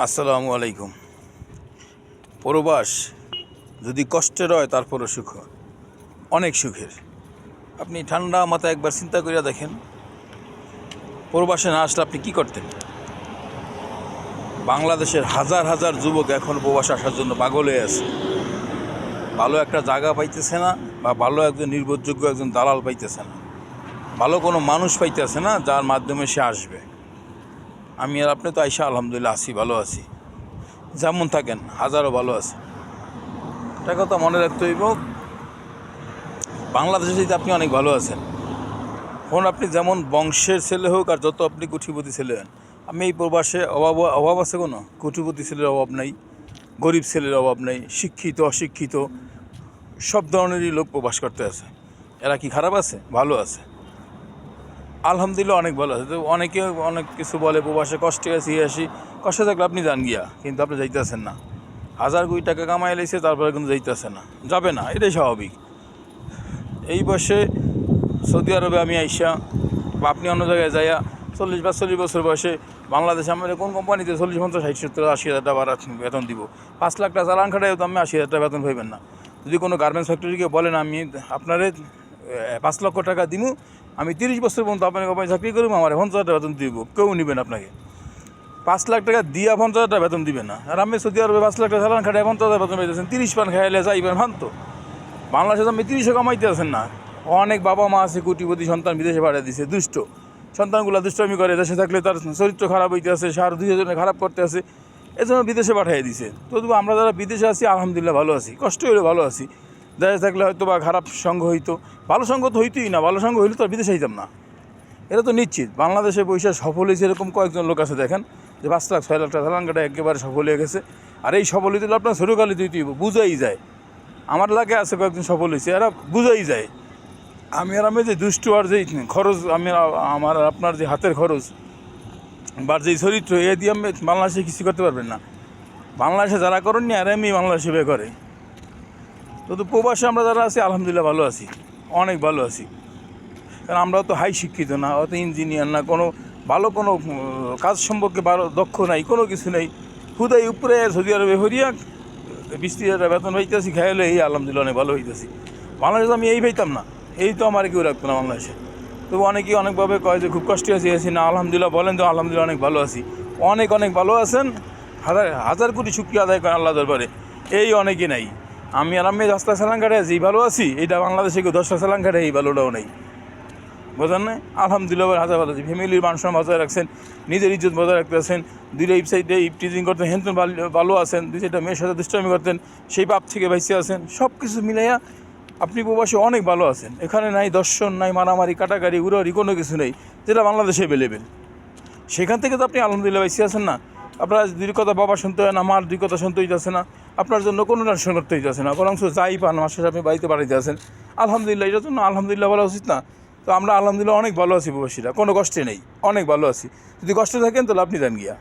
আসসালামু আলাইকুম। পরবাস যদি কষ্টের হয়, তারপরও সুখ অনেক সুখের। আপনি ঠান্ডা মাথায় একবার চিন্তা করিয়া দেখেন। পরবাসে না আসলে আপনি কি করতেন? বাংলাদেশের হাজার হাজার যুবক এখন প্রবাস আসার জন্য পাগল হয়ে আছে। ভালো একটা জায়গা পাইতেছে না বা ভালো একজন নির্ভরযোগ্য একজন দালাল পাইতেছে না। ভালো কোনো মানুষ পাইতেছে না যার মাধ্যমে সে আসবে। আমি আর আপনি তো আইসা আলহামদুলিল্লাহ আছি, ভালো আছি। যেমন থাকেন, হাজারও ভালো আছে। একটা কথা মনে রাখতে হইব, বাংলাদেশে যদি আপনি অনেক ভালো আছেন এখন আপনি যেমন বংশের ছেলে হোক আর যত আপনি কুঠিপতি ছেলে হন, আমি এই প্রবাসে অভাব অভাব আছে কোনো? কুঠিপতি ছেলের অভাব নাই, গরিব ছেলের অভাব নেই, শিক্ষিত, অশিক্ষিত, সব ধরনেরই লোক প্রবাস করতে আছে। এরা কি খারাপ আছে? ভালো আছে। আলহামদুলিল্লাহ অনেক ভালো আছে। তো অনেকে অনেক কিছু বলে, প্রবাসে কষ্টে আছি আসি। কষ্টে থাকলে আপনি যান গিয়া, কিন্তু আপনি যাইতেছেন না। হাজার কোটি টাকা কামাই লাইছে, তারপরে কিন্তু যাইতেছে না। যাবে না, এটাই স্বাভাবিক। এই বয়সে সৌদি আরবে আমি আইসা, বা আপনি অন্য জায়গায় যাইয়া, চল্লিশ বা চল্লিশ বছর বয়সে বাংলাদেশে আমাদের কোন কোম্পানিতে চল্লিশ, পঞ্চাশ, ষাট, সত্তর, আশি হাজার টাকা বেতন দিব। পাঁচ লাখ টাকা চালান খাটাই তো আমি আশি হাজার টাকা বেতন পাইবেন না। যদি কোনো গার্মেন্টস ফ্যাক্টরিকে বলেন আমি আপনারে পাঁচ লক্ষ টাকা দিব আমি তিরিশ বছর পর্যন্ত আপনার কোম্পানি চাকরি করব, আমার হাজার টাকা বেতন দিব। কেউ নেবেন আপনাকে। পাঁচ লাখ টাকা দিয়া পঞ্চাশ টাকা বেতন দিবে না। আর আমি সৌদি আরবে পাঁচ লাখ টাকা চালান খাটাই পঞ্চাশ হাজার বেতন পাইতেছেন। তিরিশ পান খাইলে যাইবেন বাংলাদেশে তো আপনি তিরিশও কামাইতে আছেন না। অনেক বাবা মা আছে, কোটিপতি সন্তান বিদেশে পাঠিয়ে দিছে, দুষ্ট। সন্তানগুলো দুষ্টমি করে, দেশে থাকলে তার চরিত্র খারাপ হইতে আছে, সার দুজনে খারাপ করতে আছে, এজন্য বিদেশে পাঠিয়ে দিছে। তবু আমরা যারা বিদেশে আছি, আলহামদুলিল্লাহ ভালো আছি, কষ্ট হলে ভালো আছি। দেশে থাকলে হয়তো বা খারাপ সঙ্গ হইতো। ভালো সঙ্গ তো হইতোই না, ভালো সঙ্গ হইলে তো বিদেশে হইতাম না। এটা তো নিশ্চিত। বাংলাদেশে পয়সা সফল হয়েছে এরকম কয়েকজন লোক আছে দেখেন, যে পাঁচ লাখ, ছয় লাখ টাকা চালানকাটা একেবারে সফল হয়ে গেছে। আর এই সফল হইতে আপনার ছোটোকালে দিতে বুঝাই যায়। আমার লাগে আছে কয়েকজন সফল হয়েছে, এরা বুঝাই যায়। আমি আর আমি যে দুষ্টু আর যে খরচ আমি আমার আপনার যে হাতের খরচ বা যে চরিত্র, এ দিয়ে আমি বাংলাদেশে কিছু করতে পারবেন না। বাংলাদেশে যারা করেননি, আর আমি বাংলাদেশে বে করে। তো প্রবাসে আমরা যারা আছি, আলহামদুলিল্লাহ ভালো আছি। অনেক ভালো আছি। কারণ আমরা তো হাই শিক্ষিত না, অত ইঞ্জিনিয়ার না, কোনো ভালো কোনো কাজ সম্পর্কে ভালো দক্ষ নাই, কোনো কিছু নেই। হুদাই উপরে, সৌদি আরবে হরিয়া ত্রিশ হাজার বেতন পাইতেছি খাইলে এই আলহামদুলিল্লাহ অনেক ভালো হইতেছি। বাংলাদেশে আমি এই পাইতাম না, এই তো আমার কেউ রাখতো না বাংলাদেশে। তবু অনেকেই অনেকভাবে কয় যে খুব কষ্টে আছি আছি না, আলহামদুলিল্লাহ বলেন তো, আলহামদুলিল্লাহ অনেক ভালো আছি। অনেক অনেক ভালো আছেন, হাজার হাজার কোটি শুক্রিয়া আদায় করেন আল্লাহ দরবারে। এই অনেকে নাই। আমি আর আমি রাস্তা সালান কাটে আছি ভালো আছি? এটা বাংলাদেশে কেউ দশটা সালান কাটে এই ভালোটাও নেই। বোঝেন না আলহামদুলিল্লাহ হাজার ভালো আছি ফ্যামিলির মানুষ বজায় রাখছেন, নিজের ইজ্জত বজায় রাখতে আছেন, দুইটা ইপসাইডে ইপটিজিং করতেন, হেন ভালো আছেন, দুই চারটা মেয়ের সাথে দুষ্টামি করতেন, সেই পাপ থেকে বাইসে আছেন সব কিছু মিলাইয়া আপনি প্রবাসে অনেক ভালো আছেন। এখানে নাই দর্শন, নাই মারামারি কাটাকারি উড়ারি কোনো কিছু নেই, যেটা বাংলাদেশে অ্যাভেলেবেল সেখান থেকে তো আপনি আলহামদুলিল্লাহ বাইসে আছেন না। আপনার দুই কথা বাবা শুনতে হয় না, মার দুই কথা শুনতেই যাচ্ছে না, আপনার জন্য কোনো টেনশন করতেই যাচ্ছে না বরং যাই পান, মাসে আপনি বাড়িতে বাড়িতে আছেন। আলহামদুলিল্লাহ, এটার জন্য আলহামদুলিল্লাহ বলা উচিত না। তো আমরা আলহামদুলিল্লাহ অনেক ভালো আছি প্রবাসীরা কোনো কষ্টে নেই, অনেক ভালো আছি। যদি কষ্টে থাকেন, তাহলে আপনি দেন গিয়া।